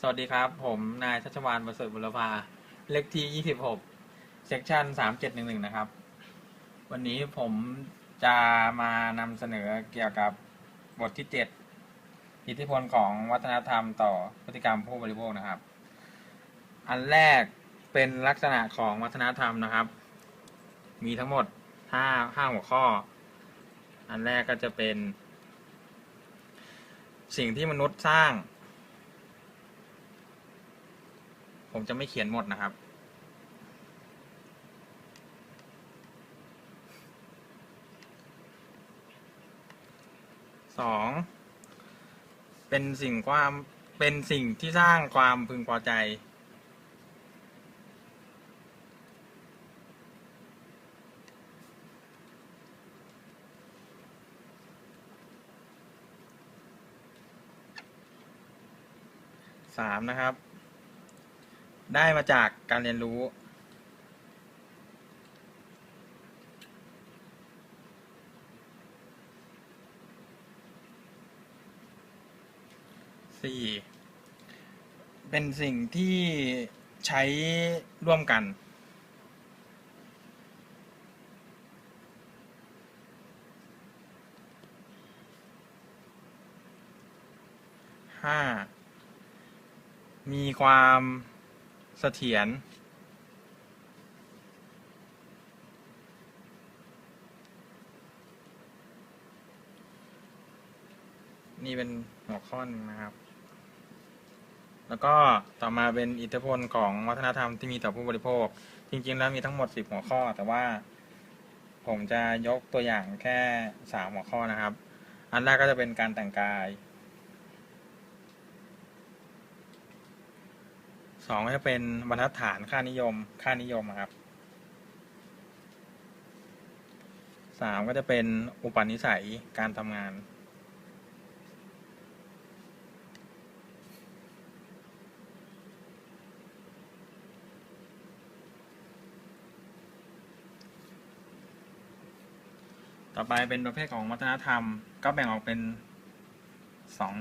สวัสดีครับ ผมนายชัชวานประเสริฐบุรพาเลขที่26เซกชัน3711นะครับ วันนี้ผมจะมานำเสนอเกี่ยวกับบทที่7อิทธิพลของวัฒนธรรมต่อพฤติกรรมผู้บริโภคนะครับ อันแรกเป็นลักษณะของวัฒนธรรมนะครับ มีทั้งหมด5 5หัวข้อ อันแรกก็จะเป็น สิ่งที่มนุษย์สร้าง ผมจะไม่เขียนหมดนะครับ สอง เป็นสิ่งความ เป็นสิ่งที่สร้างความพึงพอใจ สามนะครับ ได้มาจากการเรียนรู้ สี่ เป็นสิ่งที่ใช้ร่วมกันห้ามีความ เสถียรนี่เป็นหัวข้อหนึ่งนะครับ แล้วก็ต่อมาเป็นอิทธิพลของวัฒนธรรมที่มีต่อผู้บริโภค จริง ๆ แล้วมีทั้งหมด 10 หัวข้อ แต่ว่าผมจะยกตัวอย่างแค่ 3 หัวข้อนะครับ อันแรกก็จะเป็นการแต่งกาย สองก็จะเป็นบรรทัดฐานค่านิยม ค่านิยมครับสามก็จะเป็นอุปนิสัยการทำงานต่อไปเป็นประเภทของวัฒนธรรม ก็แบ่งออกเป็นสอง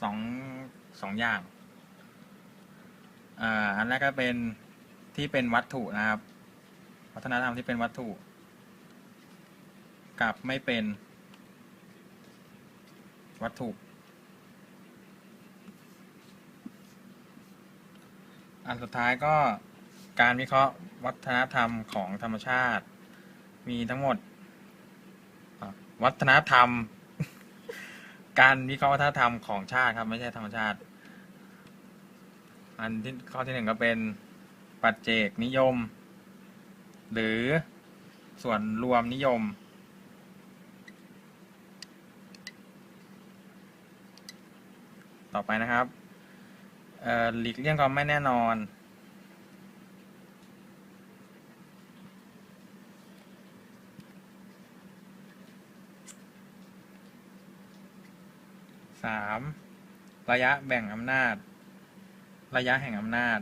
สองสองอย่าง อ่าอันแรกก็เป็นที่เป็นวัตถุนะครับ วัฒนธรรมที่เป็นวัตถุ กับไม่เป็นวัตถุอันสุดท้ายก็การวิเคราะห์วัฒนธรรมของธรรมชาติ มีทั้งหมด วัฒนธรรม การวิเคราะห์วัฒนธรรมของชาติครับ ไม่ใช่ธรรมชาติ อันที่ข้อที่หนึ่งก็เป็นปัจเจกนิยม หรือส่วนรวมนิยม ต่อไปนะครับหลีกเลี่ยงความไม่แน่นอนสามระยะแบ่งอำนาจ ระยะแห่งอำนาจ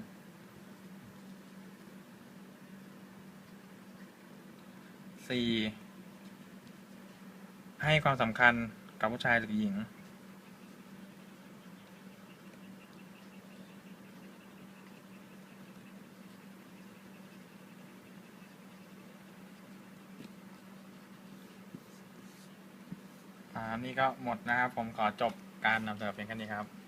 สี่ให้ความสำคัญกับผู้ชายหรือหญิงอ่านี่ก็หมดนะครับ ผมขอจบการนำเสนอเพียงแค่นี้ครับ